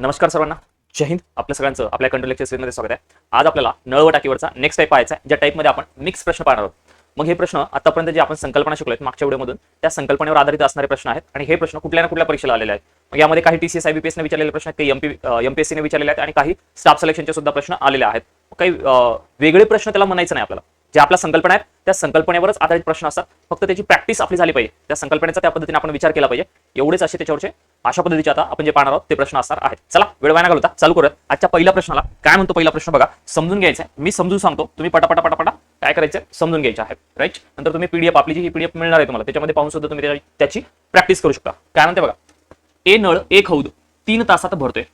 नमस्कार सर्वांना. जय हिंद. आपल्या सगळ्यांचं आपल्या कंट्रोल लेक्चरमध्ये स्वागत आहे. आज आपल्याला नळ व टाकीवरचा नेक्स्ट टाईप पाहायचा आहे ज्या टाईपमध्ये आपण मिक्स प्रश्न पाहणार आहोत. मग हे प्रश्न आतापर्यंत जे आपण संकल्पना शिकलोय मागच्या व्हिडिओमधून त्या संकल्पनेवर आधारित असणारे प्रश्न आहेत आणि हे प्रश्न कुठल्या ना कुठल्या परीक्षेला आलेले आहेत. मग यामध्ये काही टीसीएस आयबीपीएस ने विचारलेले प्रश्न आहेत काही एमपी एमपीएससी ने विचारलेले आहेत आणि काही स्टाफ सिलेक्शनचे सुद्धा प्रश्न आलेले आहेत. काही वेगळे प्रश्न त्याला म्हणायचं नाही आपल्याला. जे आपल्या संकल्पना आहेत त्या संकल्पनेवरच आधारित प्रश्न असतात. फक्त त्याची प्रॅक्टिस आपली झाली पाहिजे. त्या संकल्पनेचा त्या पद्धतीने आपण विचार केला पाहिजे. एवढेच असे त्याच्यावरचे अशा पद्धतीचे आता आपण जे पाहणार आहोत ते प्रश्न असणार आहेत. चला वेळ वाया घालता चालू करत आजच्या पहिल्या प्रश्नाला काय म्हणतो पहिला प्रश्न बघा? समजून घ्यायचा आहे मी समजून सांगतो. तुम्ही पटापटा पटापटा काय करायचं समजून घ्यायचे आहे राईट नंतर तुम्ही पीडीएफ आपली जी पीडीएफ मिळणार आहे तुम्हाला त्याच्यामध्ये पाहून सुद्धा तुम्ही त्याची प्रॅक्टिस करू शकता. काय म्हणते बघा? ए नळ एक हौद तीन तासात भरतोय.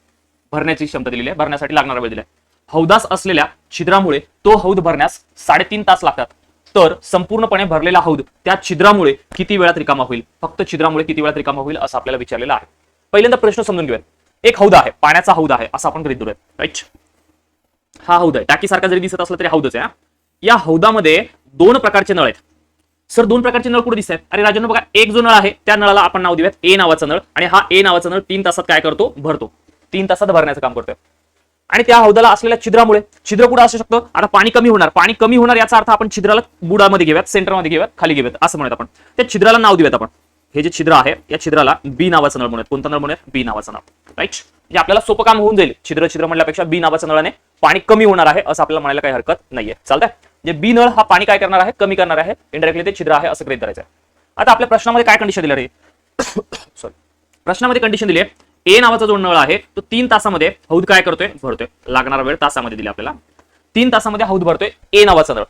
भरण्याची क्षमता दिलेली आहे. भरण्यासाठी लागणारा वेळ दिलाय. हौदास असलेल्या छिद्रामुळे तो हौद भरण्यास साडेतीन तास लागतात. तर संपूर्णपणे भरलेला हौद त्या छिद्रामुळे किती वेळात रिकामा होईल? फक्त छिद्रामुळे किती वेळात रिकामा होईल असं आपल्याला विचारलेलं आहे. पहिल्यांदा प्रश्न समजून घेऊया एक हौद आहे पाण्याचा हौद आहे असं आपण गृहीत धरूयात. राईट हा हौद आहे. टाकीसारखा जरी दिसत असला तरी हौदच आहे या हौदामध्ये दोन प्रकारचे नळ आहेत. सर दोन प्रकारचे नळ कुठे दिसत आहेत अरे राजांनो बघा एक जो नळ आहे त्या नळाला आपण नाव देऊयात ए नावाचा नळ. आणि हा ए नावाचा नळ तीन तासात काय करतो? भरतो. तीन तासात भरण्याचं काम करतोय. आणि त्या हौदाला असलेल्या छिद्रामुळे छिद्र कुठं असू शकतं? आता पाणी कमी होणार. पाणी कमी होणार याचा अर्थ आपण छिद्राला बुडामध्ये घेऊयात सेंटरमध्ये घेऊयात खाली घेऊयात असं म्हणत आपण. त्या छिद्राला नाव देऊयात आपण. हे जे छिद्र आहे या छिद्राला बी नावाचं नळ म्हणूयात. कोणतं नळ म्हणूयात? बी नावाचं नळ. राईट म्हणजे आपल्याला सोपं काम होऊन जाईल. छिद्र छिद्र म्हणल्यापेक्षा बी नावाचं नळाने पाणी कमी होणार आहे असं आपल्याला म्हणायला काही हरकत नाहीये. चालतंय? म्हणजे बी नळ हा पाणी काय करणार आहे? कमी करणार आहे. इंडायरेक्टली ते छिद्र आहे असं करायचं धरायचं आहे आता आपल्या प्रश्नामध्ये काय कंडिशन दिली रे? सॉरी प्रश्नामध्ये कंडिशन दिली आहे. ए नावाचा जो नळ आहे तो तीन तासामध्ये हौद काय करतोय? भरतोय. लागणारा वेळ तासामध्ये दिली आपल्याला. तीन तासामध्ये हौद भरतोय ए नावाचा नळ.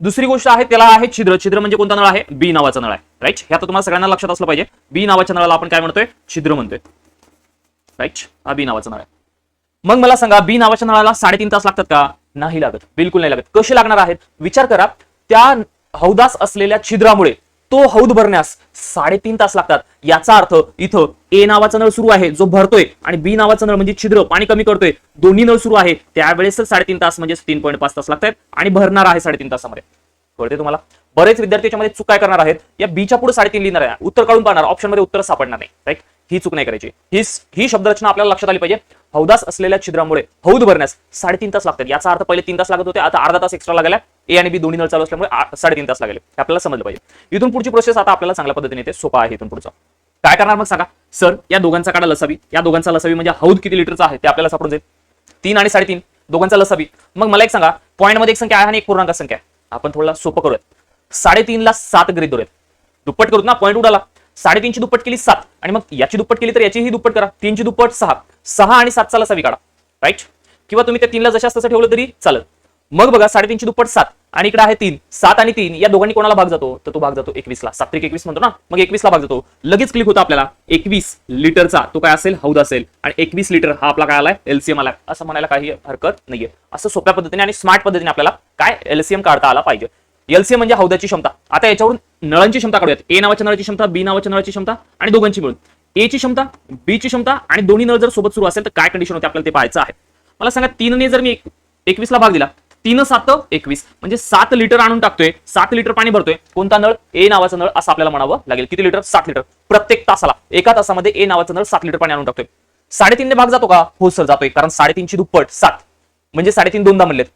दुसरी गोष्ट आहे त्याला आहे छिद्र. छिद्र म्हणजे कोणता नळ आहे? बी नावाचा नळ आहे. राईट हे आता तुम्हाला सगळ्यांना लक्षात असलं पाहिजे. बी नावाच्या नळाला आपण काय म्हणतोय? छिद्र म्हणतोय. राईट हा बी नावाचा नळ आहे. मग मला सांगा बी नावाच्या नळाला साडेतीन तास लागतात का? नाही लागत. बिलकुल नाही लागत. कसे लागणार आहेत? विचार करा. त्या हौदास असलेल्या छिद्रामुळे तो हौद भरण्यास साडेतीन तास लागतात. याचा अर्थ इथं ए नावाचा नळ सुरू आहे जो भरतोय आणि बी नावाचा नळ म्हणजे छिद्र पाणी कमी करतोय दोन्ही नळ सुरू आहे. त्यावेळेस साडेतीन तास म्हणजे तीन पॉईंट पाच तास लागतात आणि भरणार आहे साडेतीन तासामध्ये. कळते तुम्हाला? बरेच विद्यार्थी याच्यामध्ये चूक काय करणार आहेत? या बीच्या पुढे साडेतीन लिहिणार आहे. उत्तर काढून पाहणार. ऑप्शनमध्ये उत्तर सापडणार नाही. राईट ही चूक नाही करायची. ही ही शब्दरचना आपल्याला लक्षात आली पाहिजे. हौदास असलेल्या छिद्रामुळे हौद भरण्यास साडेतीन तास लागतात. याचा अर्थ पहिले तीन तास लागत होते आता अर्धा तास एक्स्ट्रा लागला ए आणि बी दोन्ही नळ चालू असल्यामुळे साडेतीन तास लागले. आपल्याला समजलं पाहिजे. इथून पुढची प्रोसेस आता आपल्याला चांगल्या पद्धतीने सोपा आहे इथून पुढचा. काय करणार मग सांगा? सर या दोघांचा काढा लसावी. या दोघांचा लसावी म्हणजे हौद किती लिटरचा आहे ते आपल्याला सापडून जाईल. तीन आणि साडेतीन दोघांचा लसावी. मग मला एक सांगा पॉईंटमध्ये एक संख्या आहे आणि एक पूर्णांक संख्या आहे. आपण थोडा सोपं करूयात. साडेतीनला सात गृहीत धरूयात. दुप्पट करू ना पॉईंट उडाला. साडेतीनची दुप्पट केली सात. आणि मग याची दुप्पट केली तर याचीही दुप्पट करा. तीनची दुप्पट सहा. सहा आणि सातचा लसावी काढा. राईट किंवा तुम्ही त्या तीनला जशा तसं ठेवलं तरी चालत मग बघा साडेतीनची दुप्पट सात. आणि इकडे आहे तीन. सात आणि तीन या दोघांनी कोणाला भाग जातो? तर तो भाग जातो एकवीसला. सात्रिक एकवीस म्हणतो ना? मग एकवीसला भाग जातो. लगेच क्लिक होतो आपल्याला. एकवीस लिटरचा तो काय असेल? हौद असेल. आणि एकवीस लिटर हा आपला काय आलाय? एलसीएम आलाय. असं म्हणायला काही हरकत नाहीये. असं सोप्या पद्धतीने आणि स्मार्ट पद्धतीने आपल्याला काय एलसीएम काढता आला पाहिजे. एलसीएम म्हणजे हौदाची क्षमता. आता याच्यावरून नळांची क्षमता काढूयात. ए नावाच्या नळाची क्षमता बी नावाच्या नळाची क्षमता आणि दोघांची मिळून. ए ची क्षमता बी ची क्षमता आणि दोन्ही नळ जर सोबत सुरू असेल तर काय कंडिशन होते आपल्याला ते पाहायचं आहे. मला सांगा तीनने जर मी एकवीसला भाग दिला तीन सात एकवीस. म्हणजे सात लिटर आणून टाकतोय सात लिटर पाणी भरतोय. कोणता नळ? ए नावाचा नळ असं आपल्याला म्हणावं लागेल. किती लिटर? सात लिटर. प्रत्येक तासाला एका तासामध्ये ए नावाचा नळ सात लिटर पाणी आणून टाकतोय. साडेतीनने भाग जातो का? हो सर जातोय. कारण साडेतीनची दुप्पट सात. म्हणजे साडेतीन दोनदा म्हणलेत.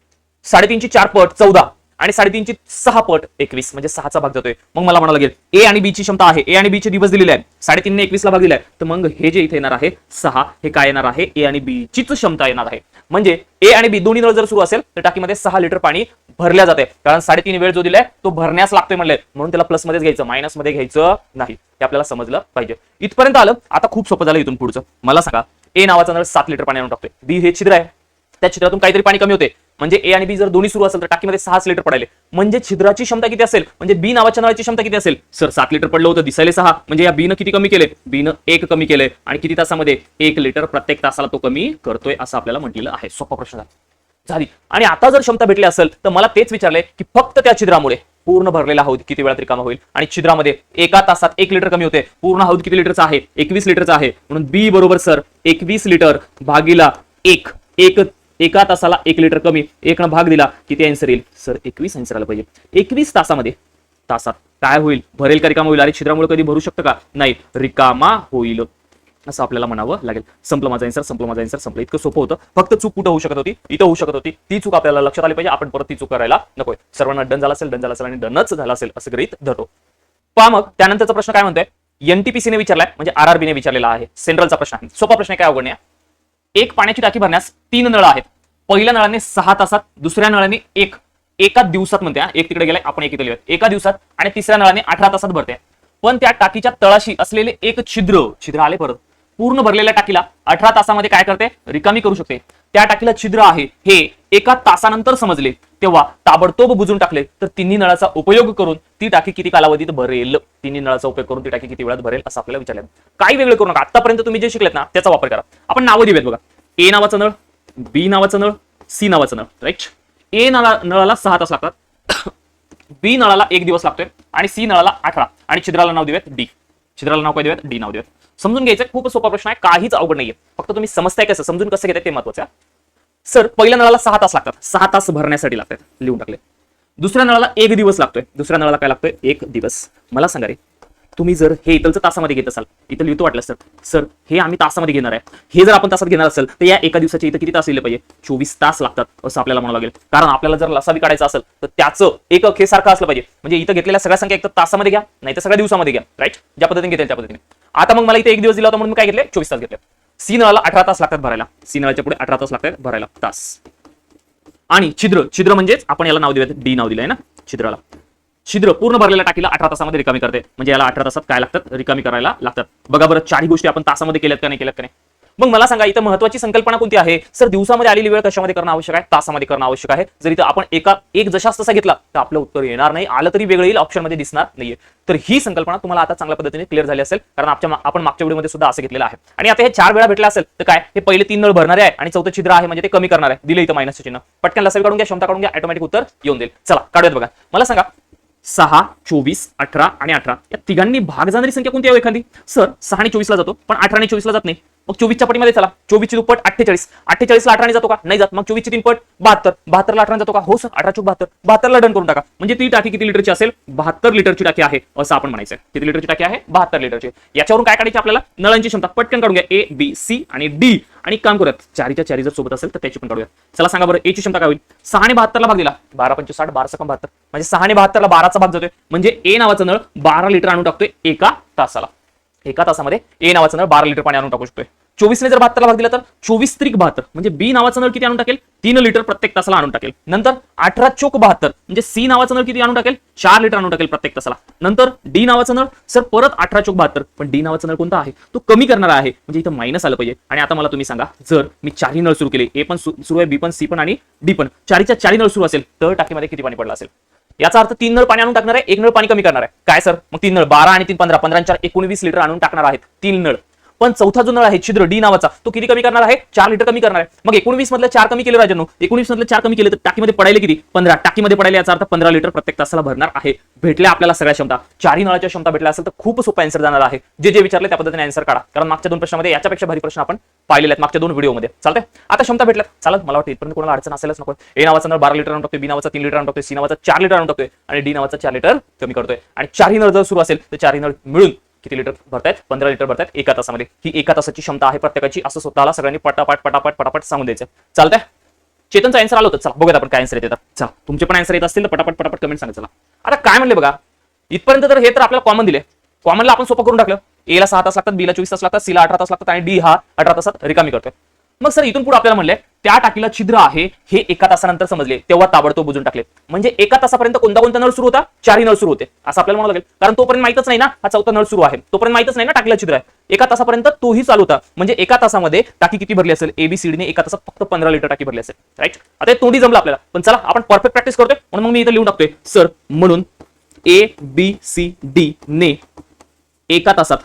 साडेतीनची चार पट चौदा. आणि साडेतीनची सहा पट एकवीस म्हणजे सहाचा भाग जातोय. मग मला म्हणावं लागेल ए आणि बी ची क्षमता आहे. ए आणि बी चे दिवस दिलेले आहे साडेतीनने एकवीसला भाग दिलाय. तर मग हे जे इथे येणार आहे सहा हे काय येणार आहे? ए आणि बी चीच क्षमता येणार आहे. म्हणजे ए आणि बी दोन्ही नळ जर सुरू असेल तर टाकीमध्ये सहा लिटर पाणी भरल्या जाते. कारण साडेतीन वेळ जो दिलाय तो भरण्यास लागतोय म्हणले म्हणून त्याला प्लस मध्येच घ्यायचं मायनसमध्ये घ्यायचं नाही. हे आपल्याला समजलं पाहिजे. इथपर्यंत आलं आता खूप सोपं झालं इथून पुढचं. मला सांगा ए नावाचा नळ सात लिटर पाणी आणून टाकतोय. बी हे छिद्र आहे. त्या छिद्रातून काहीतरी पाणी कमी होते. म्हणजे ए आणि बी जर दोन्ही सुरू असेल तर टाकीमध्ये सहाच लिटर पडायले. म्हणजे छिद्राची क्षमता किती असेल? म्हणजे बी नावाच्या नळाची क्षमता किती असेल? सर सात लिटर पडलं होतं दिसायला सहा. म्हणजे या बीनं किती कमी केले? बीनं एक कमी केले. आणि किती तासामध्ये? एक लिटर प्रत्येक तासाला तो कमी करतोय असं आपल्याला म्हटलेलं आहे. सोपा प्रश्न झाली. आणि आता जर क्षमता भेटली असेल तर मला तेच विचारले की फक्त त्या छिद्रामुळे पूर्ण भरलेला हौद किती वेळात रिकामा होईल? आणि छिद्रामध्ये एका तासात एक लिटर कमी होते. पूर्ण हौद किती लिटरचा आहे? एकवीस लिटरचा आहे. म्हणून बी बरोबर सर एकवीस लिटर भागीला एक. एक एका तासाला एक लिटर कमी. एक भाग दिला किती आन्सर येईल. सर एकवीस आन्सर आलं पाहिजे. एकवीस तासामध्ये. तासात काय होईल? भरेल का रिकामा होईल? अरे छिद्रामुळे कधी भरू शकतं का? नाही. रिकामा होईल. असं आपल्याला म्हणावं लागेल. संपलं माझा आन्सर संपलं माझा आन्सर संपलं. इतकं सोपं होतं. फक्त चूक कुठं होऊ शकत होती? इथं होऊ शकत होती. ती चूक आपल्याला लक्षात आली पाहिजे. आपण परत ती चूक करायला नकोय सर्वांना डन झाला असेल डन झाला असेल आणि डनच झाला असेल असं गृहित धरतो. पहा मग त्यानंतरचा प्रश्न काय म्हणतोय? एनटीपीसीने विचारलाय म्हणजे आरआरबीने विचारलेला आहे. सेंट्रलचा प्रश्न आहे. सोपा प्रश्न काय अवघड आहे. एक पाण्याची टाकी भरण्यास तीन नळ आहेत. पहिल्या नळाने सहा तासात दुसऱ्या नळाने एक. एका दिवसात म्हणते एक तिकडे गेलाय आपण एक इथे लिहूया. एका दिवसात आणि तिसऱ्या नळाने अठरा तासात भरते. पण त्या टाकीच्या तळाशी असलेले एक छिद्र छिद्र आले परत. पूर्ण भरलेल्या टाकीला अठरा तासामध्ये काय करते? रिकामी करू शकते. त्या टाकीला छिद्र आहे. हे एका तासानंतर समजले. तेव्हा ताबडतोब बुजून टाकले. तर तिन्ही नळाचा उपयोग करून ती टाकी किती कालावधीत भरेल? तिन्ही नळाचा उपयोग करून ती टाकी किती वेळात भरेल? असं आपल्याला विचारलं. काही वेगळं करू नका. आतापर्यंत तुम्ही जे शिकलेत ना त्याचा वापर करा. आपण नावं देऊयात बघा. ए नावाचं नळ बी नावाचं नळ सी नावाचं नळ. राईट ए नळा नळाला सहा तास लागतात. बी नळाला एक दिवस लागतोय. आणि सी नळाला अठरा. आणि छिद्राला नाव देऊयात डी. छिद्राला नाव काय देऊयात? डी नाव देऊयात. समजून घ्यायचं खूप सोपा प्रश्न आहे काहीच अवघड नाहीये. फक्त तुम्ही समजताय कसं समजून कसं घेताय ते महत्वाचं आहे. सर पहिल्या नळाला सहा तास लागतात. सहा तास भरण्यासाठी लागतात लिहून टाकले. दुसऱ्या नळाला एक दिवस लागतोय. दुसऱ्या नळाला काय लागतोय? एक दिवस. मला सांगा रे तुम्ही जर हे इथलचं तासामध्ये घेत असाल इथं लिहितो वाटलं सर सर हे आम्ही तासामध्ये घेणार आहे. हे जर आपण तासात घेणार असेल तर या एका दिवसाचे इथं किती तास लिहिले पाहिजे? चोवीस तास लागतात असं आपल्याला म्हणावं लागेल. कारण आपल्याला जर लसावी काढायचा असेल तर त्याचं एक हे सारखं असलं पाहिजे. म्हणजे इथं घेतलेल्या सगळ्या संख्या एक तर तासामध्ये घ्या नाही तर सगळ्या दिवसामध्ये घ्या राईट ज्या पद्धतीने घेतील त्या पद्धतीने. आता मग मला इथे एक दिवस दिला होता म्हणून मी काय घेतले? चोवीस तास घेतले. सी नळाला अठरा तास लागतात भरायला. सी नळाच्या पुढे अठरा तास लागतात भरायला. तास. आणि छिद्र. छिद्र म्हणजेच आपण याला नाव दिलं डी नाव दिलंय ना? छिद्राला. छिद्र पूर्ण भरलेल्या टाकीला अठरा तासामध्ये रिकामी करते. म्हणजे याला अठरा तासात काय लागतात? रिकामी करायला लागतात. बघा बरं चारही गोष्टी आपण तासामध्ये केल्यात का नाही केल्यात का नाही? मग मला सांगा इथं महत्वाची संकल्पना कोणती आहे? सर दिवसामध्ये आलेली वेळ कशामध्ये करणं आवश्यक आहे? तासामध्ये करणं आवश्यक आहे. जर इथं आपण एका एक जशास तसा घेतला तर आपलं उत्तर येणार नाही. आलं तरी वेगळं येईल ऑप्शनमध्ये दिसणार नाहीये. तर ही संकल्पना तुम्हाला आता चांगल्या पद्धतीने क्लिअर झाली असेल कारण आपल्या आपण मागच्या व्हिडिओमध्ये सुद्धा असं घेतलेलं आहे. आणि आता हे चार वेळा भेटला असेल तर काय? हे पहिले तीन नळ भरणारे आहे आणि चौथं छिद्र आहे म्हणजे ते कमी करणार आहे. दिलं इथं मायनस चिन्ह. पटकन लसावी काढून घ्या क्षमता काढून घ्या ऑटोमॅटिक उत्तर येऊन देईल. चला काढूयात बघा. मला सांगा सहा चोवीस अठरा आणि अठरा. या तिघांनी भाग जाणारी संख्या कोणती आहे हो एखादी? सर सहा आणि चोवीसला जातो पण अठरा आणि चोवीसला जात नाही. मग चोवीसच्या पटीमध्ये चला. चोवीसची दुप्पट अठ्ठेचाळीस. अठ्ठेचाळीसला अठराने जातो का? नाही जात. मग चोवीसची तीन पट बहात्तर. बहात्तरला अठराने जातो का? हो सर. अठरा चोक बहात्तर. बहात्तरला डन करून टाका. म्हणजे ती टाकी किती लिटरची असेल? बहात्तर लिटरची टाकी आहे असं आपण म्हणायचं किती लिटरची टाकी आहे? बहात्तर लिटरची. याच्यावरून काय काढायची आपल्याला? नळांची क्षमता. पटकन काढून घ्या. ए बी सी आणि डी आणि काम करूयात. चारीच्या चारी जर सोबत असेल तर त्याची पण काढूया चला सांगा बरं एची क्षमता काय होईल? सहाने बहात्तरला भाग दिला. बारा पंचवीस साठ बारा सकम बहात्तर. म्हणजे सहा आणि बहात्तरला बाराचा भाग जातोय. म्हणजे ए नावाचं नळ बारा लिटर आणून टाकतोय एका तासाला. एका तासामध्ये ए नावाचं नळ बारा लिटर पाणी आणून टाकू शकतोय. चोवीसने जर बहात्तरला भाग दिला तर चोवीस त्रिक बहात्तर म्हणजे बी नावाचं नळ किती आणून टाकेल? तीन लिटर प्रत्येक तासाला आणून टाकेल. नंतर अठरा चोक बहात्तर म्हणजे सी नावाचं नळ किती आणून टाकेल? चार लिटर आणून टाकेल प्रत्येक तासाला. नंतर डी नावाचं नळ सर परत अठरा चोक बहात्तर पण डी नावाचं नळ कोणता आहे? तो कमी करणारा आहे म्हणजे इथं मायनस आलं पाहिजे. आणि आता मला तुम्ही सांगा जर मी चारही नळ सुरू केले ए पण सुरू आहे बी पण सी पण आणि डी पण चारीच्या चारी नळ सुरू असेल तर टाकीमध्ये किती पाणी पडलं असेल? याचा अर्थ तीन नळ पाणी आणून टाकणार आहे एक नळ पाणी कमी करणार आहे. काय सर? मग तीन नळ बारा आणि तीन पंधरा. पंधरा चार एकोणवीस लिटर आणून टाकणार आहेत तीन नळ. पण चौथा जो नळ आहे छिद्र डी नावाचा तो किती कमी करणार आहे? चार लिटर कमी करणार आहे. मग एकोणवीस मधले चार कमी केले राजांनो. एकोणवीस मधल्या चार कमी केले तर टाकीमध्ये पडायले किती? पंधरा. टाकीमध्ये पडायला याचा अर्थ पंधरा लिटर प्रत्येक तासाला भरणार आहे. भेटल्या आपल्याला सगळ्या क्षमता. चारही नळाच्या क्षमता भेटल्या असेल तर खूप सोपा आन्सर जाणार आहे. जे जे विचारले त्या पद्धतीने आन्सर काढा. कारण मागच्या दोन प्रश्नामध्ये याच्यापेक्षा भारी प्रश्न आपण पाहिलेले आहेत मागच्या दोन व्हिडिओमध्ये. चालतंय? आता क्षमता भेटल्यात. चालत मला वाटतं इथपर्यंत कोणाला अडचण असेलच नको. ए नावाचा नळ बारा लिटर आणून टाकतोय बी नावाचा तीन लिटर आणून टाकतोय सी नावाचा चार लिटर आणून टाकतोय आणि डी नावाचा चार लिटर कमी करतोय. आणि चारही नळ जर सुरू असेल तर चारही नळ मिळून किती लिटर भरतायत? पंधरा लिटर भरतायत एका तासामध्ये. ही एका तासाची क्षमता आहे प्रत्येकाची असं स्वतःला सगळ्यांनी पटापट पटापट पटापट सांगून द्यायचं. चालतंय? चेतनचा आन्सर आलं होतं. चला बघूयात आपण काय आन्सर येतात. चला तुमचे पण आन्सर येत असतील तर पटापट पटापट कमेंट सांगा. चला. आता काय म्हणले बघा? इथपर्यंत तर हे तर आपल्याला कॉमन दिले कॉमनला आपण सोपं करून टाकलं. एला सहा तास लागतात बीला चोवीस तास लागतात सी ला अठरा तास लागतात आणि डी हा अठरा तासात रिकामी करतोय. मग सर इथून पुढे आपल्याला म्हणले त्या टाकीला छिद्र आहे हे एका तासानंतर समजले. तेव्हा ताबडतोब बुजून टाकले. म्हणजे एका तासापर्यंत कोणता कोणता नळ सुरू होता? चारही नळ सुरू होते. असं आपल्याला म्हणावं लागेल. कारण तोपर्यंत माहितच नाही ना हा चौथा नळ सुरू आहे. तोपर्यंत माहितच नाही ना टाकीला छिद्र आहे. एका तासापर्यंत तोही चालू होता. म्हणजे एका तासामध्ये टाकी किती भरली असेल? एबीसीडीने एका तासात फक्त पंधरा लिटर टाकी भरली असेल. राईट आता हे तोंडी जमलं आपल्याला. पण चला आपण परफेक्ट प्रॅक्टिस करतोय. म्हणून मग मी इथं लिहून टाकतोय. सर म्हणून ए बी सी डी ने एका तासात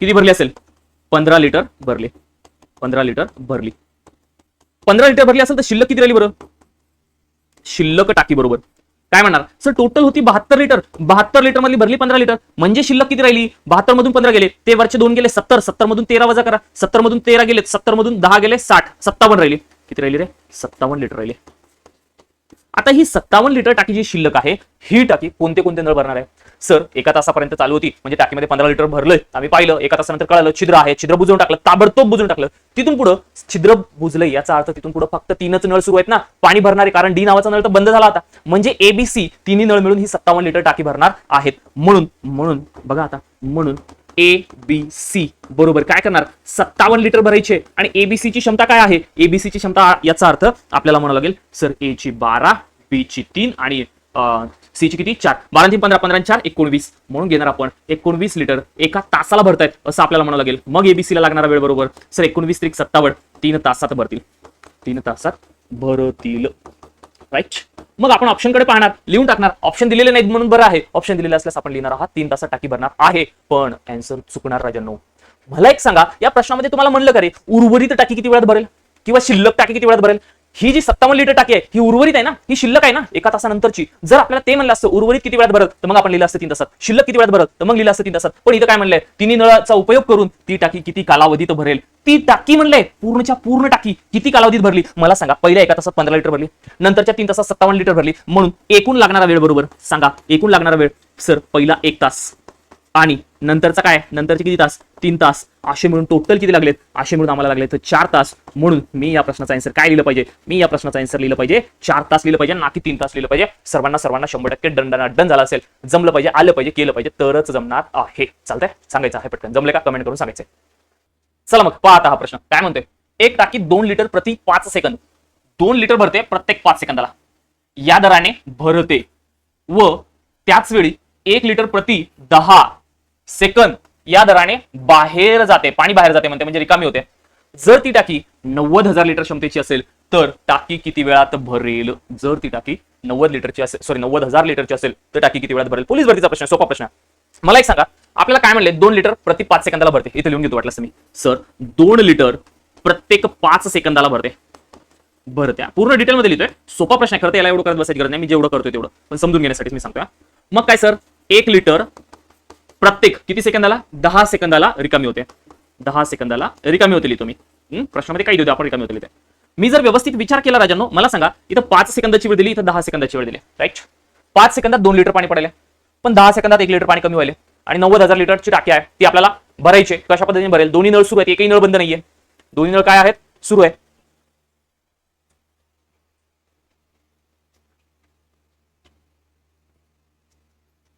किती भरली असेल? पंधरा लिटर भरले. पंधरा लिटर भरली. पंधरा लिटर भरली असेल तर शिल्लक किती राहिली बरं? शिल्लक टाकी बरोबर. काय म्हणणार? सर टोटल होती बहात्तर लिटर. बहात्तर लिटर मधली भरली पंधरा लिटर. म्हणजे शिल्लक किती राहिली? बहात्तर मधून पंधरा गेले ते वरचे दोन गेले सत्तर. सत्तर मधून तेरा वजा करा. सत्तर मधून तेरा गेले सत्तर मधून दहा गेले साठ. सत्तावन्न राहिले. किती राहिली रे? सत्तावन्न लिटर राहिले. आता ही सत्तावन्न लिटर टाकी जी शिल्लक आहे ही टाकी कोणते कोणते नळ भरणार आहे? सर एका तासापर्यंत चालू होती. म्हणजे टाकीमध्ये पंधरा लिटर भरलंय. आम्ही पाहिलं एका तासानंतर कळालं छिद्र आहे. छिद्र बुजवून टाकलं ताबडतोब बुजवून टाकलं. तिथून पुढं छिद्र बुजलंय याचा अर्थ तिथून पुढे फक्त तीनच नळ सुरू आहेत ना. पाणी भरणारे कारण डी नावाचा नळ तर बंद झाला होता म्हणजे एबीसी तिन्ही नळ मिळून ही सत्तावन्न लिटर टाकी भरणार आहेत. म्हणून म्हणून बघा आता म्हणून. ए बी सी बरोबर. काय करणार? सत्तावन्न लिटर भरायचे. आणि एबीसी ची क्षमता काय आहे? एबीसी ची क्षमता याचा अर्थ आपल्याला म्हणावं लागेल सर ए ची बारा बी ची तीन आणि सी ची किती? चार. बारा तीन पंधरा पंधरा चार एकोणवीस. म्हणून घेणार आपण एकोणवीस लिटर एका तासाला भरतायत असं आपल्याला म्हणावं लागेल. मग एबीसी ला लागणारा वेळ बरोबर. सर एकोणवीस त्रिक सत्तावन्न तीन तासात भरतील. तीन तासात भरतील. राईट मग आपण ऑप्शनकडे पाहणार. लिहून टाकणार. ऑप्शन दिलेले नाहीत म्हणून बरं आहे. ऑप्शन दिलेले असल्यास आपण लिहिणार आहात तीन तासात टाकी भरणार आहे. पण अँसर चुकणार राजांनो. मला एक सांगा या प्रश्नामध्ये तुम्हाला म्हणलं का रे उर्वरित टाकी किती वेळात भरेल? किंवा शिल्लक टाकी किती वेळात भरेल? ही जी सत्तावन्न लिटर टाकी आहे ही उर्वरित आहे ना? ही शिल्लक आहे ना? एका तासानंतरची. जर आपल्याला ते म्हणलं असतं उर्वरित किती वेळात भरत? तर मग आपण लिहिलं असतं तीन तासात. शिल्लक किती वेळात भरत? तर मग लिहिलं असतं तीन तासात. पण इथं काय म्हणलंय? तिन्ही नळाचा उपयोग करून ती टाकी किती कालावधीत भरेल? ती टाकी म्हणलंय पूर्णच्या पूर्ण टाकी किती कालावधीत भरली? मला सांगा पहिल्या एका तासात पंधरा लिटर भरली. नंतरच्या तीन तासात सत्तावन्न लिटर भरली. म्हणून एकूण लागणारा वेळ बरोबर सांगा. एकूण लागणारा वेळ सर पहिला एक तास. आणि नंतरचा काय? नंतरचे किती तास? तीन तास. असे मिळून टोटल किती लागलेत? असे मिळून आम्हाला लागले तर चार तास. म्हणून मी या प्रश्नाचा आन्सर काय लिहिलं पाहिजे? मी या प्रश्नाचा आन्सर लिहिलं पाहिजे. चार तास लिहिलं पाहिजे ना की तीन तास लिहिलं पाहिजे. सर्वांना सर्वांना शंभर टक्के दंडना डन झाला असेल. जमलं पाहिजे आलं पाहिजे केलं पाहिजे तरच जमणार आहे. चालतंय? सांगायचं आहे पटकन. जमले का? कमेंट करून सांगायचंय. चला मग पहा आता हा प्रश्न. काय म्हणतोय? एक टाकी दोन लिटर प्रति पाच सेकंद. दोन लिटर भरते प्रत्येक पाच सेकंदाला. या दराने भरते. व त्याच वेळी एक लिटर प्रति दहा सेकंद. या दराने बाहेर जाते पाणी बाहेर जाते म्हणते म्हणजे रिकामी होते. जर ती टाकी नव्वद हजार लिटर क्षमतेची असेल तर टाकी किती वेळात भरेल? जर ती टाकी नव्वद लिटरची असेल सॉरी नव्वद हजार लिटरची असेल तर टाकी किती वेळात भरेल? पोलीस भरतीचा प्रश्न सोपा प्रश्न. मला एक सांगा आपल्याला काय म्हणले दोन लिटर प्रति पाच सेकंदाला भरते? इथे लिहून घेतो वाटलं मी. सर दोन लिटर प्रत्येक पाच सेकंदाला भरते. भरत्या पूर्ण डिटेलमध्ये लिहितोय. सोपा प्रश्न आहे खरं याला एवढं करत बसायची गरज नाही मी जेवढं करतोय तेवढं. पण समजून घेण्यासाठी मी सांगतोय मग काय सर? एक लिटर प्रत्येक किती सेकंदाला? दहा सेकंदाला रिकामी होते. दहा सेकंदाला रिकामी होतील तुम्ही प्रश्नामध्ये काही देऊ आपण रिकामी होते मी जर व्यवस्थित विचार केला राजांनो मला सांगा इथं पाच सेकंदाची वेळ दिली इथं दहा सेकंदाची वेळ दिली. राईट पाच सेकंदात दोन लिटर पाणी पडले. पण दहा सेकंदात एक लिटर पाणी कमी व्हायले. आणि नव्वद हजार लिटरची टाकी आहे ती आपल्याला भरायची कशा पद्धतीने भरेल? दोन्ही नळ सुरू आहेत एकही नळ बंद नाहीये. दोन्ही नळ काय आहेत? सुरू आहे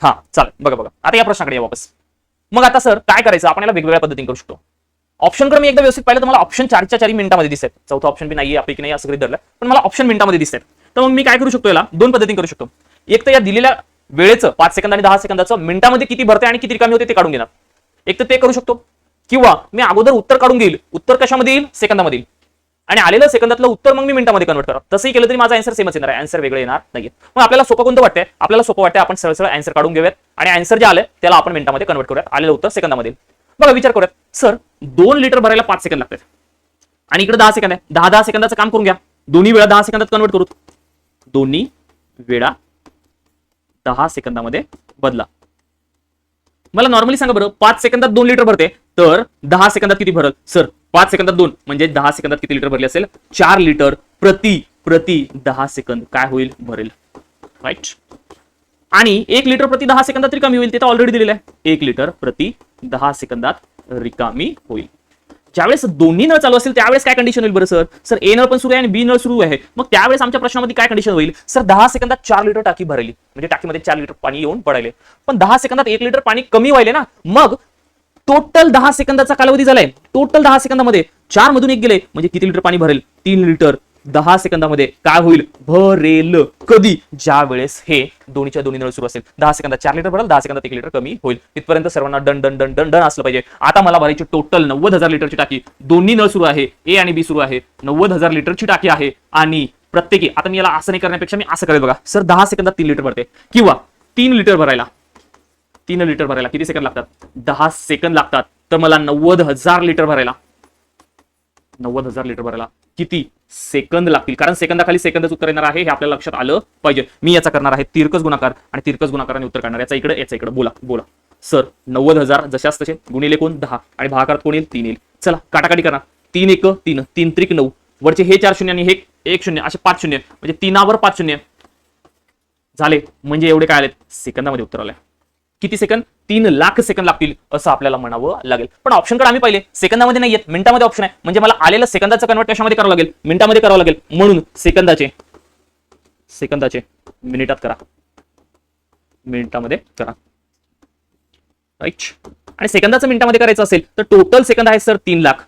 हा चालेल. बघा बघा. आता या प्रश्नाकडे या वापस. मग आता सर काय करायचं? आपण याला वेगवेगळ्या पद्धतीने करू शकतो. ऑप्शन क्रम मी एकदा व्यवस्थित पाहिलं तर मला ऑप्शन चारच्या चारी मिनिटामध्ये दिसत चौथा ऑप्शन बी नाही आपली की नाही असं काही धरलं पण मला ऑप्शन मिनिटामध्ये दिसत तर मग मी काय करू शकतो याला? दोन पद्धतीने करू शकतो. एक तर या दिलेल्या वेळेचं पाच सेकंद आणि दहा सेकंदाचं मिनिटामध्ये किती भरते आणि किती रिकामी होते ते काढून घेणार. एक तर ते करू शकतो. किंवा मी अगोदर उत्तर काढून घेईल. उत्तर कशामध्ये येईल? सेकंदामध्ये येईल. आणि आलेलं सेकंदातलं उत्तर मग मी मिनिटामध्ये कन्वर्ट करा तसंही केलं तरी माझा आन्सर सेमच येणार आहे. आन्सर वेगळं येणार नाही मग आपल्याला सोपं कोणतं वाटतंय? आपल्याला सोपं वाटतं आपण सरळ सरळ आन्सर काढून घेऊयात. आणि आन्सर जे आलं त्याला आपण मिनिटामध्ये कन्वर्ट करूयात. आलेलं उत्तर सेकंदामध्ये बघा विचार करूयात. सर दोन लिटर भरायला पाच सेकंद लागतात. आणि इकडे दहा सेकंद आहे. दहा दहा सेकंदाचं काम करून घ्या. दोन्ही वेळा दहा सेकंदात कन्वर्ट करू दोन्ही वेळा दहा सेकंदामध्ये बदला. मला नॉर्मली सांगा बरं पाच सेकंदात दोन लिटर भरते तर दहा सेकंदात किती भरल? सर पाच सेकंदात दोन म्हणजे दहा सेकंदात किती लिटर भरले असेल? चार लिटर प्रति प्रति दहा सेकंद. काय होईल? भरेल. राईट आणि एक लिटर प्रति दहा सेकंदात रिकामी होईल ते तर ऑलरेडी दिलेलं आहे. एक लिटर प्रति दहा सेकंदात रिकामी होईल. ज्यावेळेस दोन्ही नळ चालू असेल त्यावेळेस काय कंडिशन होईल बरं सर सर ए नळ पण सुरू आहे आणि बी नळ सुरू आहे. मग त्यावेळेस आमच्या प्रश्नामध्ये काय कंडिशन होईल? सर दहा सेकंदात चार लिटर टाकी भरली. म्हणजे टाकीमध्ये चार लिटर पाणी येऊन पडायले. पण दहा सेकंदात एक लिटर पाणी कमी व्हायले ना मग टोटल दहा सेकंदाचा कालावधी झालाय. टोटल दहा सेकंदामध्ये चार मधून एक गेले म्हणजे किती लिटर पाणी भरेल? तीन लिटर. दहा सेकंदामध्ये काय होईल? भरेल. कधी? ज्या वेळेस हे दोन्हीच्या दोन्ही नळ सुरू असेल. दहा सेकंदात चार लिटर भरेल दहा सेकंदात एक लिटर कमी होईल. तिथपर्यंत सर्वांना done done done done done असलं पाहिजे. आता मला भरायची टोटल नव्वद हजार लिटरची टाकी. दोन्ही नळ सुरू आहे. ए आणि बी सुरू आहे. नव्वद हजार लिटरची टाकी आहे. आणि प्रत्येकी आता मी याला असं नाही करण्यापेक्षा मी असं करेल बघा. सर दहा सेकंदात तीन लिटर भरते. किंवा तीन लिटर भरायला. तीन लिटर भरायला किती सेकंद लागतात? दहा सेकंद लागतात. तर मला नव्वद हजार लिटर भरायला. नव्वद हजार लिटर भरायला किती सेकंद लागतील? कारण सेकंदाखाली सेकंदच उत्तर येणार आहे हे आपल्याला लक्षात आलं पाहिजे. मी याचा करणार आहे तिरकस गुणाकार आणि तिरकस गुणाकाराने उत्तर काढणार याचा इकडे याचा इकडे. बोला बोला. सर नव्वद हजार जशाच तसे. गुणिले कोण? दहा. आणि भागाकारात कोण येईल? तीन येईल. चला काटाकाटी करा. तीन एक तीन. तीन त्रिक नऊ. वरचे हे चार शून्य आणि हे एक शून्य. असे पाच शून्य. म्हणजे तीनावर पाच शून्य. झाले. म्हणजे एवढे काय आलेत? सेकंदामध्ये उत्तर आलंय. किती सेकंद तीन लाख सेकंद लागतील असं आपल्याला म्हणावं लागेल. पण ऑप्शनकडे आम्ही पाहिले. सेकंदामध्ये नाही येत मिनिटामध्ये ऑप्शन आहे. म्हणजे मला आलेलं सेकंदाचं कन्वर्ट कशामध्ये करावं लागेल? मिनिटामध्ये करावं लागेल. म्हणून सेकंदाचे सेकंदाचे मिनिटात करा. मिनिटामध्ये करा. राईट आणि सेकंदाचं मिनिटामध्ये करायचं असेल तर टोटल सेकंद आहे सर तीन लाख.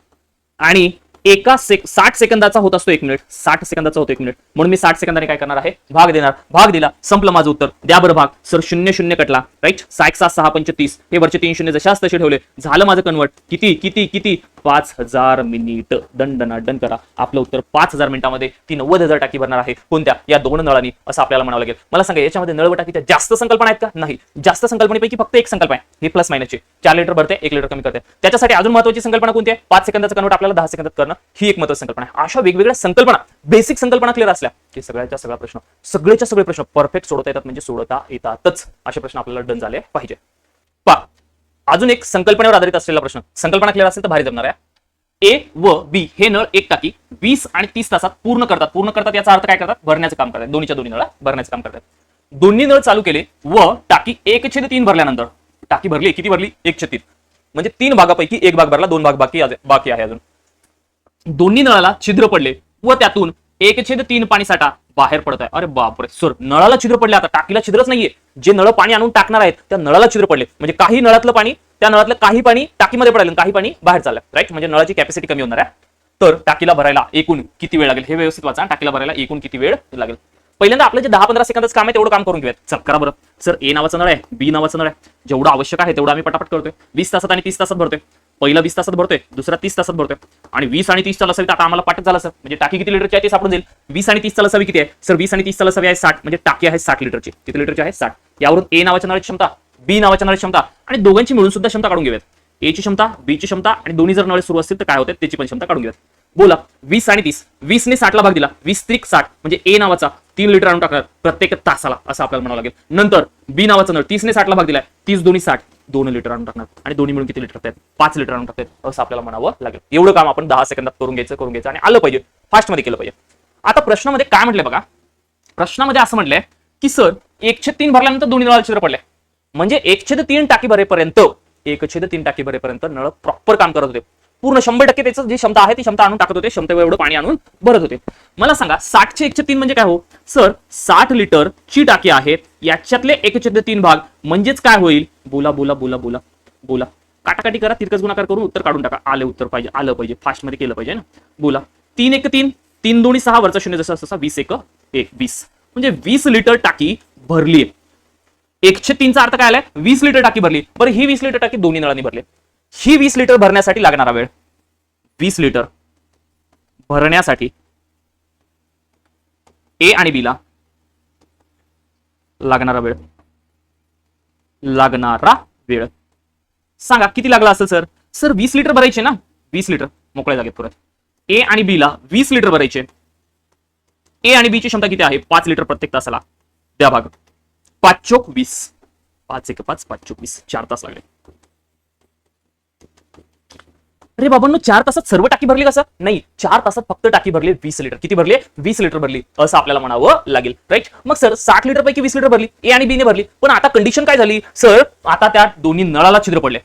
आणि एका सेक साठ सेकंदाचा होत असतो एक मिनिट साठ सेकंदाचा होतो एक मिनिट म्हणून मी साठ सेकंदाने काय करणार आहे? भाग देणार. भाग दिला. संपलं माझं उत्तर. द्या बरं भाग. सर शून्य शून्य कटला. राईट सहा एक सात सहा पंचतीस हे वरचे तीन शून्य जशाच तसे ठेवले. झालं माझं कन्वर्ट किती? किती? किती? पाच हजार मिनिट दंडना दंड करा. आपलं उत्तर पाच हजार मिनिटामध्ये ती नव्वद हजार टाकी भरणार आहे. कोणत्या? या दोन नळांनी असं आपल्याला म्हणावं लागेल. मला सांगा याच्यामध्ये नळ टाकीच्या जास्त संकल्पना आहेत का? नाही. जास्त संकल्पनेपैकी फक्त एक संकल्पना आहे. हे प्लस मायनसची चार लिटर भरते एक लिटर कमी करते. त्याच्यासाठी अजून महत्वाची संकल्पना कोणती आहे? पाच सेकंदाचं कन्वर्ट आपल्याला दहा सेकंदात करणं. ही एक महत्वाची संकल्पना आहे. अशा वेगवेगळ्या संकल्पना बेसिक संकल्पना क्लिअर असल्या की सगळ्याच्या सगळा प्रश्न सगळेच्या सगळे प्रश्न परफेक्ट सोडवता येतात म्हणजे सोडवता येतातच असे प्रश्न आपल्याला डन झाले पाहिजे. पा अजून एक संकल्पनेवर आधारित असलेला प्रश्न. संकल्पना क्लिअर असेल तर भारी जमणार आहे. ए व बी हे नळ एक टाकी वीस आणि तीस तासात पूर्ण करतात. पूर्ण करतात याचा अर्थ काय करतात? भरण्याचं काम करतात. दोन्हीच्या दोन्ही नळा भरण्याचं काम करतात. दोन्ही नळ चालू केले व टाकी एक छेद तीन भरल्यानंतर टाकी भरली किती भरली? एक छेद तीन. म्हणजे तीन भागापैकी एक भाग भरला दोन भाग बाकी बाकी आहे अजून. दोन्ही नळाला छिद्र पडले व त्यातून एक छेद तीन पाणी साठा बाहेर पडत आहे. अरे बापरे सर नळाला छिद्र पडले आता टाकीला छिद्रच नाहीये. जे नळ पाणी आणून टाकणार आहेत त्या नळाला छिद्र पडले. म्हणजे काही नळातलं पाणी त्या नळातलं काही पाणी टाकीमध्ये पडायला काही पाणी बाहेर चाललं. राईट म्हणजे नळाची कॅपॅसिटी कमी होणार आहे. तर टाकीला भरायला एकूण किती वेळ लागेल? हे व्यवस्थित वाचा. टाकीला भरायला एकूण किती वेळ लागेल? पहिल्यांदा आपलं जे दहा पंधरा सेकंदच काम आहे तेवढं काम करून घेऊयात. चल करा बरं. सर ए नावाचं नळ आहे बी नावाचं नळ आहे. जेवढं आवश्यक आहे तेवढं आम्ही पटापट करतोय. वीस तासात आणि तीस तासात भरतोय. पहिला वीस तासात भरतोय दुसरा तीस तासात भरतोय. आणि वीस आणि तीस लसावी असावी आता आम्हाला पाठच झालं सर. म्हणजे टाकी किती लिटरची आहे ते सापडून जाईल. वीस आणि तीस लसावी किती आहे? सर वीस आणि तीस लसावी आहे साठ म्हणजे टाकी आहे साठ लिटरची. किती लिटरची आहे? साठ. यावरून ए नावाच्या नळ क्षमता बी नावाच्या नळ क्षमता आणि दोघांची मिळून सुद्धा क्षमता काढून घेऊयात. ए ची क्षमता बी ची क्षमता आणि दोन्ही जर नळे सुरू असतील तर काय होते? त्याची पण क्षमता काढून घेऊयात. बोला वीस आणि तीस. वीस ने साठला भाग दिला. वीस त्रिक साठ म्हणजे ए नावाचा. तीन लिटर आणून टाकणार प्रत्येक तासाला असं आपल्याला म्हणावं लागेल. नंतर बी नावाचा नळ तीसने साठला भाग दिलाय तीस दोन्ही साठ दोन लिटर आणून टाकणार. आणि दोन्ही मिळून किती लिटर टाकतात? पाच लिटर आणून टाकतात असं आपल्याला म्हणावं लागेल. एवढं काम आपण दहा सेकंदात करून घ्यायचं करून घ्यायचं आणि आलं पाहिजे फास्टमध्ये केलं पाहिजे. आता प्रश्नामध्ये काय म्हटलंय बघा? प्रश्नामध्ये असं म्हटलंय की सर एकशे तीन भरल्यानंतर दोन्ही नळाला चित्र पडले म्हणजे एकशे तीन टाकी भरेपर्यंत एकशे तीन टाकी भरेपर्यंत नळ प्रॉपर काम करत होते. पूर्ण शंभर टक्के त्याचं जी क्षमता आहे ती क्षमता आणून टाकत होते. क्षमतेवर एवढं पाणी आणून भरत होते. मला सांगा साठचे एकशे तीन म्हणजे काय हो? सर साठ लिटर ची टाकी आहे याच्यातले एकशे तीन भाग म्हणजेच काय होईल? बोला बोला बोला बोला बोला. काटाकाटी करा तिरकस गुणाकार करून उत्तर काढून टाका. आले उत्तर पाहिजे आलं पाहिजे. फास्टमध्ये केलं पाहिजे ना. बोला. तीन एक तीन तीन दोन्ही सहा वरचा शून्य जसं असं वीस एक एक वीस. म्हणजे वीस लिटर टाकी भरली एकशे तीनचा अर्थ काय आलाय? वीस लिटर टाकी भरली. बरं ही वीस लिटर टाकी दोन्ही नळांनी भरली. ही वीस लिटर भरण्यासाठी लागणारा वेळ. वीस लिटर भरण्यासाठी ए आणि बी ला लागणारा वेळ. लागणारा वेळ. सांगा किती लागला असेल सर? सर वीस लिटर भरायचे ना? वीस लिटर. मोकळ्या जागेत परत. ए आणि बी ला वीस लिटर भरायचे. ए आणि बी ची क्षमता किती आहे? पाच लिटर प्रत्येक तासाला. द्या भाग. पाच चोक वीस. पाच एक पाच पाच चोक वीस. चार तास लागले. अरे बाबांनो चार तासात सर्व टाकी भरली कसं नाही चार तासात फक्त टाकी भरली वीस लिटर. किती भरली? वीस लिटर भरली असं आपल्याला म्हणावं लागेल. राईट मग सर साठ लिटर पैकी वीस लिटर भरली ए आणि बी ने भरली. पण आता कंडिशन काय झाली? सर आता त्या दोन्ही नळाला छिद्र पडले.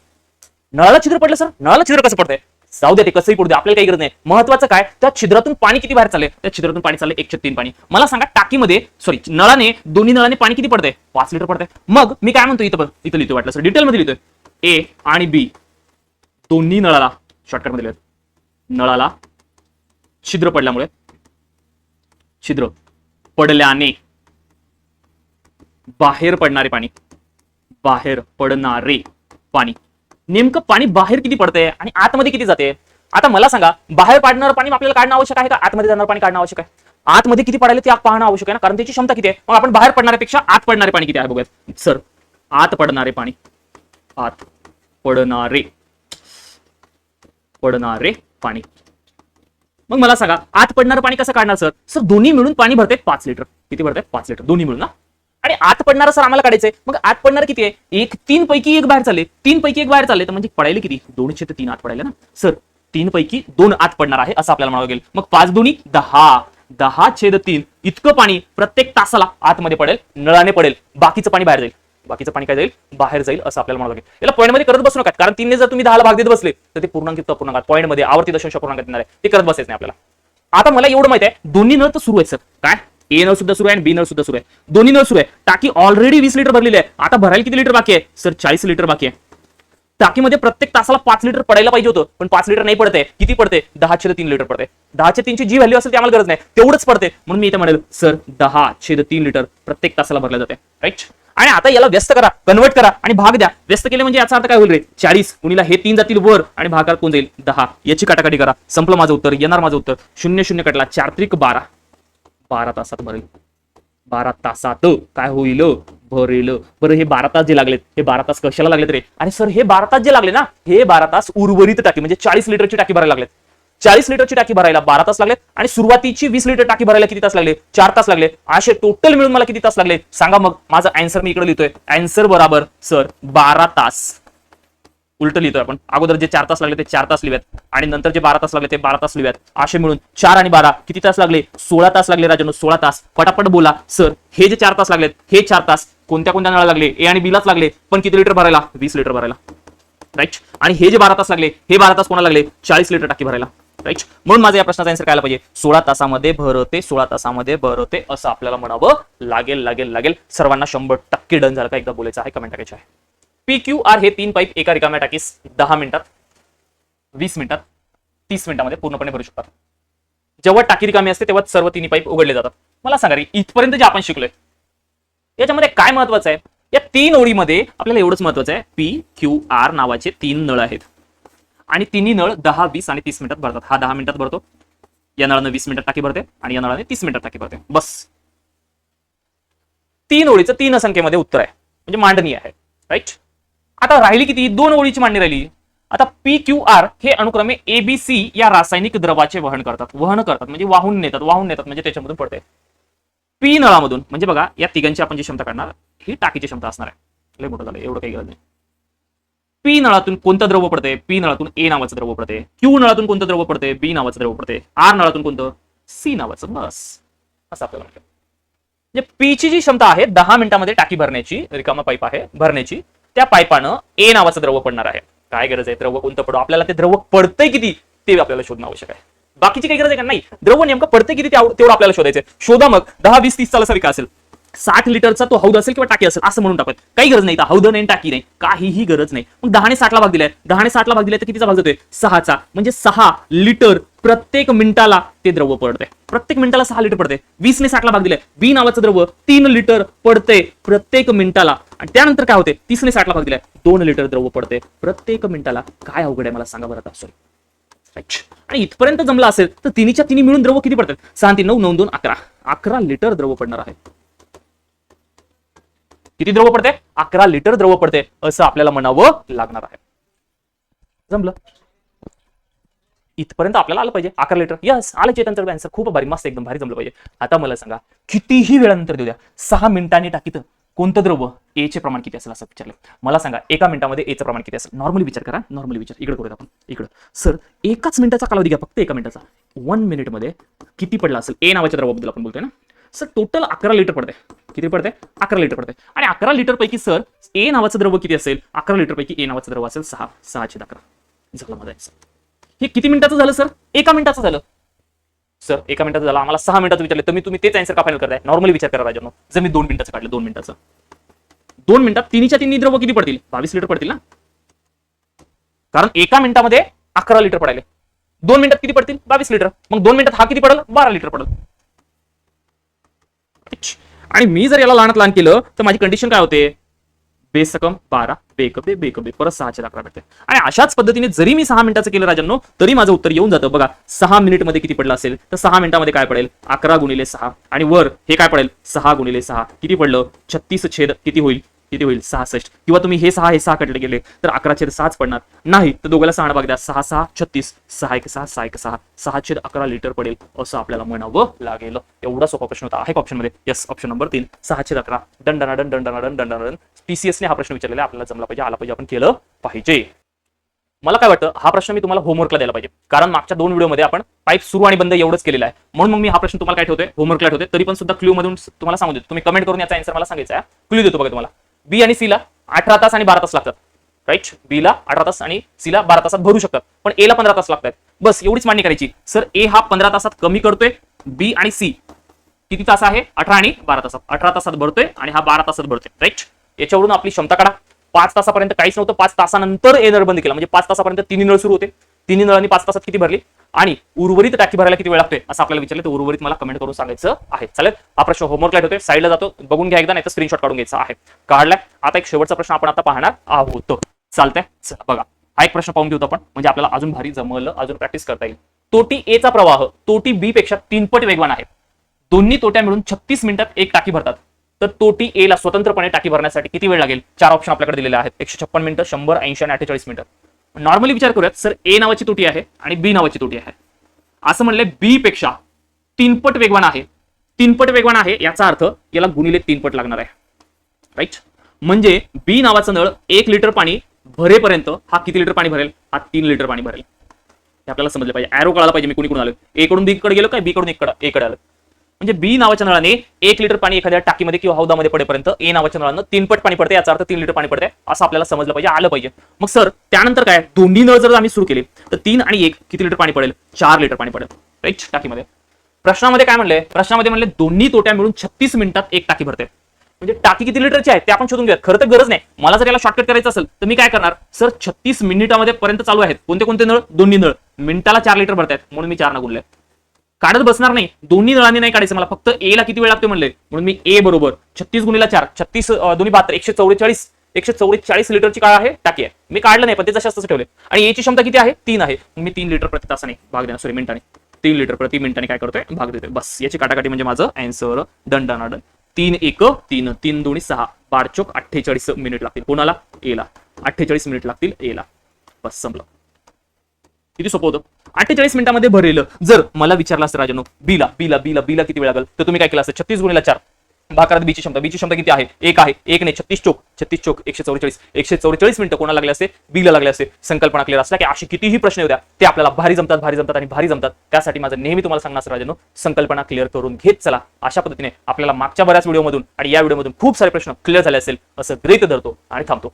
नळाला छिद्र पडलं सर? नळाला छिद्र कसं पडतंय? जाऊ दे ते कसंही पडू दे आपल्याला काही गरज नाही. महत्वाचं काय? त्या छिद्रातून पाणी किती बाहेर चालले त्या छिद्रातून पाणी चालले एकशे तीन पाणी. मला सांगा टाकीमध्ये सॉरी नळाने दोन्ही नळाने पाणी किती पडतंय? पाच लिटर पडतंय. मग मी काय म्हणतो इथं पण इथं लिहितो वाटलं सर. डिटेलमध्ये लिहितोय. ए आणि बी. दोन्ही नळाला शॉर्टकटमध्ये नळाला छिद्र पडल्यामुळे. छिद्र पडल्याने. बाहेर पडणारे पाणी. बाहेर पडणारे पाणी. नेमकं पाणी बाहेर किती पडतंय आणि आतमध्ये किती जाते आता मला सांगा बाहेर पाडणारं पाणी आपल्याला काढणं आवश्यक आहे का? आतमध्ये जाणार पाणी काढणं आवश्यक आहे. आतमध्ये किती पडायला ते पाहणं आवश्यक आहे ना? कारण त्याची क्षमता किती आहे? मग आपण बाहेर पडणाऱ्यापेक्षा आत पडणारे पाणी किती आहे बघूयात. सर आत पडणारे पाणी. आत पडणारे. पडणारे पाणी. मग मला सांगा आत पडणारं पाणी कसं काढणार सर? सर दोन्ही मिळून पाणी भरते पाच लिटर. किती भरते? पाच लिटर. दोन्ही मिळून ना? आणि आत पडणारं सर आम्हाला काढायचंय. मग आत पडणार किती आहे? एक तीन पैकी एक बाहेर चालले. तीन पैकी एक बाहेर चालले तर म्हणजे पडायला किती? दोनशे ते तीन आत पडायला ना? सर तीन पैकी दोन आत पडणार आहे असं आपल्याला म्हणावं लागेल. मग पाच दोन्ही दहा. दहा छेद तीन इतकं पाणी प्रत्येक तासाला आतमध्ये पडेल नळाने पडेल बाकीचं पाणी बाहेर जाईल. बाकीचं पाणी काय जाईल? बाहेर जाईल असं आपल्याला म्हणावं लागेल. याला point मध्ये करत बसू नका. कारण तीनने जर तुम्ही दहाला भाग देत बसले तर ते पूर्णांकित अपूर्णांकात पॉईंटमध्ये आवर्ती दशांश अपूर्णांकात येणार आहे. ते करत बसायचं नाही आपल्याला. आता मला एवढं माहिती आहे दोन्ही नळ तर सुरू आहेत सर. काय? ए नळ सुद्धा सुरू आहे आणि बी नळ सुद्धा सुरू आहे. दोन्ही नळ सुरू आहे. टाकी ऑलरेडी वीस लिटर भरलेली आहे. आता भरायला किती लिटर बाकी आहे? सर चाळीस लिटर बाकी आहे. टाकीमध्ये प्रत्येक तासाला पाच लिटर पडायला पाहिजे होतं. पण पाच लिटर नाही पडते किती पडते दहा छेद तीन लिटर पडते दहा छेद तीनची जी व्हॅल्यू असेल ती आम्हाला गरज नाही. तेवढंच पडते म्हणून मी इथे म्हणेल सर दहा छेद तीन लिटर प्रत्येक तासाला भरल्या जाते. राईट आणि आता याला व्यस्त करा कन्वर्ट करा आणि भाग द्या. व्यस्त केले म्हणजे याचा अर्थ काय होईल रे? चाळीस कुणीला हे तीन जातील वर आणि भागात कोण जाईल? दहा. याची काटाकाटी करा. संपलं माझं उत्तर येणार माझं उत्तर. शून्य शून्य कटला. चार त्रिक बारा. बारा तासात भरेल. बारा तासात काय होईल? भरेल. बरं हे बारा तास जे लागलेत हे बारा तास कशाला लागलेत रे? आणि सर हे बारा तास जे लागले ना हे बारा तास उर्वरित टाकी म्हणजे चाळीस लिटरची टाकी भरायला लागलेत. चाळीस लिटरची टाकी भरायला बारा तास लागले आणि सुरुवातीची वीस लिटर टाकी भरायला किती तास लागले? चार तास लागले. असे टोटल मिळून मला किती तास लागले? सांगा मग माझा अँसर मी इकडे लिहितोय. अँसर बरोबर सर बारा तास. उलट लिहितोय आपण. अगोदर जे चार तास लागले ते चार तास लिहूयात. आणि नंतर जे बारा तास लागले ते बारा तास लिहूयात. असे मिळून चार आणि बारा किती तास लागले? सोळा तास लागले राजानो सोळा तास. पटापट बोला. सर हे जे चार तास लागलेत हे चार तास कोणत्या कोणत्या नळाला लागले? ए आणि बीलाच लागले. पण किती लिटर भरायला? वीस लिटर भरायला. राईट आणि हे जे बारा तास लागले हे बारा तास कोणाला लागले? चाळीस लिटर टाकी भरायला. राईट म्हणून माझा या प्रश्नाचा आन्सर काय पाहिजे? सोळा तासामध्ये भरते सोळा तासामध्ये भरते असं आपल्याला म्हणावं लागेल लागेल लागेल. सर्वांना शंभर टक्के डन झालं. का एकदा बोलायचं आहे? कमेंट टाकायचं आहे. पी क्यू आर हे तीन पाईप एका रिकाम्या टाकीस दहा मिनिटात वीस मिनिटात तीस मिनिटामध्ये पूर्णपणे भरू शकतात. जेव्हा टाकी रिकामी असते तेव्हा सर्व तिन्ही पाईप उघडले जातात. मला सांगा रे इथपर्यंत जे आपण शिकलोय याच्यामध्ये काय महत्वाचं आहे? या तीन ओळीमध्ये आपल्याला एवढंच महत्वाचं आहे. पी क्यू आर नावाचे तीन नळ आहेत. आणि तिन्ही नळ दहा वीस आणि तीस मिनिटात भरतात. हा दहा मिनिटात भरतो. या नळानं वीस मिनिटात टाकी भरते आणि या नळाने तीस मिनिटात टाकी भरते. बस. तीन ओळीचं तीन संख्येमध्ये उत्तर आहे. म्हणजे मांडणी आहे. राईट आता राहिली किती? दोन ओळीची मांडणी राहिली. आता पी क्यू आर हे अनुक्रमे एबीसी या रासायनिक द्रवाचे वहन करतात. वहन करतात. म्हणजे वाहून नेतात. वाहून नेतात. म्हणजे त्याच्यामधून पडते. पी नळामधून म्हणजे बघा या तिघांची आपण जी क्षमता काढणार ही टाकीची क्षमता असणार आहे. लय मोठं झालं एवढं काही गरज नाही. पी नळातून कोणतं द्रव पडते पी नळातून ए नावाचं द्रव पडते क्यू नळातून कोणतं द्रव पडते बी नावाचं द्रव पडते आर नळातून कोणतं? सी नावाचं. बस. असं आपल्याला म्हणतात म्हणजे पीची जी क्षमता आहे दहा मिनिटामध्ये टाकी भरण्याची रिकामा पाईप आहे भरण्याची त्या पाईपानं ए नावाचं द्रव पडणार आहे. काय गरज आहे? द्रव कोणतं पडो? आपल्याला ते द्रव पडतंय किती? ते आपल्याला शोधणं आवश्यक आहे. बाकीची काही गरज आहे का? नाही. द्रव नेमकं पडते किती तेवढं आपल्याला शोधायचं शोधा मग. दहा वीस तीस चाला असेल. साठ लिटरचा तो हौद असेल किंवा टाकी असेल असं म्हणून टाकत काही गरज नाही हौद नाही टाकी नाही. काहीही गरज नाही. मग दहाने साठला भाग दिलाय. दहाने साठला भाग दिलाय तर कितीचा भाग जातोय? सहाचा. म्हणजे सहा लिटर प्रत्येक मिनिटाला ते द्रव पडते प्रत्येक मिनिटाला सहा लिटर पडते वीसने साठला भाग दिलाय. बी नावाचं द्रव तीन लिटर पडते प्रत्येक मिनिटाला. आणि त्यानंतर काय होते तीसने साठला भाग दिलाय. दोन लिटर द्रव पडते प्रत्येक मिनिटाला. काय अवघड आहे मला सांगा बरं आता. सॉरी आणि इथपर्यंत जमला असेल तर तिन्हीच्या तिन्ही मिळून द्रव किती पडतात? सहा तीन नऊ नऊ दोन अकरा. अकरा लिटर द्रव पडणार आहे. किती द्रव पडते? अकरा लिटर द्रव पडते असं आपल्याला म्हणावं लागणार आहे. जमलं? इथपर्यंत आपल्याला आलं पाहिजे अकरा लिटर. यस आलं चेतन आन्सर खूप भारी मस्त एकदम भारी जमलं पाहिजे. आता मला सांगा कितीही वेळानंतर देऊ द्या सहा मिनिटांनी टाकीत कोणतं द्रव ए चे प्रमाण किती असेल असं विचारलं? मला सांगा एका मिनिटामध्ये एचं प्रमाण किती असेल? नॉर्मली विचार करा नॉर्मली विचार. इकडे करूया आपण इकडं. सर एकाच मिनिटाचा कालावधी घ्या फक्त एका मिनिटाचा. वन मिनिटमध्ये किती पडला असेल? ए नावाच्या द्रवाबद्दल आपण बोलतोय ना? सर टोटल अकरा लिटर पडते किती पडते अकरा लिटर पडते आणि अकरा लिटरपैकी सर ए नावाचं द्रव किती असेल? अकरा लिटर पैकी ए नावाचं द्रव असेल सहा सहाशे अकरा. झालं माझं हे किती मिनिटाचं झालं सर एका मिनिटाचं झालं. सर एका मिनिटाचं झालं. आम्हाला सहा मिनिटाचं विचारलं. तर मी तुम्ही तेच अँसर का फायनल करताय? नॉर्मली विचार करा राजानो. जर मी दोन मिनिटाचं काढलं दोन मिनिटाचं. दोन मिनिटात तिन्हीच्या तिन्ही द्रव किती पडतील? बावीस लिटर पडतील ना? कारण एका मिनिटामध्ये अकरा लिटर पडायले. दोन मिनिटात किती पडतील? बावीस लिटर. मग दोन मिनिटात हा किती पडेल? बारा लिटर पडेल. आणि मी जर याला लहानात लहान केलं तर माझी कंडिशन काय होते? बेसकम बारा बेकबे बेकबे परत सहाशे अकरा भेटते. आणि अशाच पद्धतीने जरी मी सहा मिनिटाचं केलं राजांनो तरी माझं उत्तर येऊन जातं. बघा सहा मिनिटमध्ये किती पडलं असेल? तर सहा मिनिटामध्ये काय पडेल? अकरा गुणिले सहा. आणि वर हे काय पडेल? सहा गुणिले सहा. किती पडलं? छत्तीस छेद किती होईल? किती होईल? सहासष्ट. किंवा तुम्ही हे सहा हे सहा कटले गेले तर अकरा छेद सहाच पडणार. नाही तर दोघाला सहा भाग द्या सहा सहा छत्तीस. सहा एक सहा सहा एक सहा. सहा छेद अकरा लिटर पडेल असं आपल्याला म्हणावं लागेल. एवढा सोपा प्रश्न होता. आहे ऑप्शनमध्ये? येस ऑप्शन नंबर तीन. सहा छेद अकरा. दंडनाडन दंडनाडन दंडनाडन पीसीएसने हा प्रश्न विचारलेला आपल्याला जमला पाहिजे. आला पाहिजे. आपण केलं पाहिजे. मला काय वाटतं? हा प्रश्न मी तुम्हाला होमवर्कला द्यायला पाहिजे. कारण मागच्या दोन व्हिडिओमध्ये आपण पाईप सुरू आणि बंद एवढंच केलेला आहे. म्हणून मग मी हा प्रश्न तुम्हाला काय ठेवतोय? होमवर्कला ठेवतोय. तरी पण सुद्धा क्ल्यू मधून तुम्हाला सांगू देतो. तुम्ही कमेंट करून याचा आन्सर मला सांगायचा आहे. क्ल्यू देतो बघा तुम्हाला. बी आणि सी ला अठरा तास आणि बारा तास लागतात. राईट बी ला अठरा तास आणि सी ला बारा तासात भरू शकतात. पण ए ला पंधरा तास लागतात. बस एवढीच मांडणी करायची. सर ए हा पंधरा तासात कमी करतोय बी आणि सी किती तास आहे? अठरा आणि बारा तासात. अठरा तासात भरतोय आणि हा बारा तासात भरतोय. राईट याच्यावरून आपली क्षमता काढा. पाच तासापर्यंत काहीच नव्हतं. पाच तासानंतर ए नळ बंद केला. म्हणजे पाच तासापर्यंत तिन्ही नळ सुरू होते. तिन्ही नळांनी पाच तासात किती भरली? आणि उर्वरित टाकी भरायला किती वेळ लागतोय? असं आपल्याला विचारलं तर उर्वरित मला कमेंट करून सांगायचं आहे. चालेल? हा प्रश्न होमवर्क लाइट होतोय. साईडला जातो. बघून घ्या एकदा नाही तर स्क्रीनशॉट काढून घ्यायचा आहे. काढलाय. आता एक शेवटचा प्रश्न आपण आता पाहणार आहोत. चालतंय? चला बघा. हा एक प्रश्न पाहून घेऊ आपण. म्हणजे आपल्याला अजून भारी जमलं अजून प्रॅक्टिस करता येईल. तोटी ए चा प्रवाह तोटी बी पेक्षा तीनपट वेगवान आहे. दोन्ही तोट्या मिळून छत्तीस मिनिटात एक टाकी भरतात. तर तोटी ए ला स्वतंत्रपणे टाकी भरण्यासाठी किती वेळ लागेल? चार ऑप्शन आपल्याकडे दिलेले आहेत. एकशे छप्पन मिनिटं शंभर ऐंशी आणि अठ्ठेचाळीस मिनिटं. नॉर्मली विचार करूयात सर ए नावाची तुटी आहे आणि बी नावाची तुटी आहे. असं म्हणले बी पेक्षा तीनपट वेगवान आहे. तीनपट वेगवान आहे याचा अर्थ याला गुणिले तीनपट लागणार आहे. राईट म्हणजे बी नावाचं नळ एक लिटर पाणी भरेपर्यंत हा किती लिटर पाणी भरेल? हा तीन लिटर पाणी भरेल. हे आपल्याला समजलं पाहिजे. अॅरो कळायला पाहिजे मी कुणी कुणी आलो ए कडून बी कडे गेलो काय? बी कडून एक कडे आलं म्हणजे बी नावाच्या नळाने एक लिटर पाणी एखाद्या टाकीमध्ये किंवा हौदामध्ये पडेपर्यंत ए नावाच्या नळानं तीन पट पाणी पडते याचा अर्थ तीन लिटर पाणी पडते असं आपल्याला समजलं पाहिजे आलं पाहिजे. मग सर त्यानंतर काय? दोन्ही नळ जर आम्ही सुरू केले तर तीन आणि एक किती लिटर पाणी पडेल? चार लिटर पाणी पडेल. राईट टाकीमध्ये. प्रश्नामध्ये काय म्हणले प्रश्नामध्ये म्हणले दोन्ही तोट्या मिळून छत्तीस मिनिटात एक टाकी भरते. म्हणजे टाकी किती लिटरची आहे ते आपण शोधून घेऊयात. खरं तर गरज नाही. मला जर याला शॉर्टकट करायचं असेल तर मी काय करणार? सर छत्तीस मिनिटामध्ये पर्यंत चालू आहेत. कोणते कोणते नळ? दोन्ही नळ. मिनिटाला चार लिटर भरतायत म्हणून मी चार ना गुणले. काढत बसणार नाही. दोन्ही नळांनी नाही काढायचं. मला फक्त ए ला किती वेळ लागतो म्हणले म्हणून मी ए बरोबर. छत्तीस गुणीला चार. छत्तीस दोन्ही बहात्तर एकशे चौवेचाळीस एकशे चौवेचाळीस लिटरची काळ आहे. टाकी आहे. मी काढलं नाही पण ते जसं असं ठेवले. आणि याची क्षमता किती आहे? तीन आहे. मी तीन लिटर प्रति तासाने भाग देणार. सॉरी मिनिटाने. तीन लिटर प्रति मिनिटाने काय करतोय? भाग देतोय. बस. याची काटाकाटी म्हणजे माझं अँसर डन डन तीन एक तीन तीन दोन्ही सहा. बारचोक अठ्ठेचाळीस मिनिट लागतील. कोणाला? एला अठ्ठेचाळीस मिनिट लागतील. एला बस संपलं. किती सोपं होतं? अठ्ठेचाळीस मिनिटामध्ये भरलेलं. जर मला विचारलं असतं राजानो बीला बीला बीला बीला किती वेळ लागेल? तर तुम्ही काय केलं असतं? छत्तीस गुणीला चार. भाकरात बीची क्षमता. बीची क्षमता किती आहे? एक आहे. एक नाही छत्तीस चोक. छत्तीस चोक एकशे चौवेचाळीस एकशे चौवेचाळीस मिनिटं कोणाला लागले असते? बीला लागले असते. संकल्पना क्लिअर असल्या की अशी कितीही प्रश्न होत्या ते आपल्याला भारी जमतात भारी जमतात आणि भारी जमतात. त्यासाठी माझं नेहमी तुम्हाला सांगणार असं राजानो संकल्पना क्लिअर करून घेत चला. अशा पद्धतीने आपल्याला मागच्या बऱ्याच व्हिडिओमधून आणि या व्हिडिओमधून खूप सारे प्रश्न क्लिअर झाले असेल असं ग्रेत धरतो आणि थांबतो.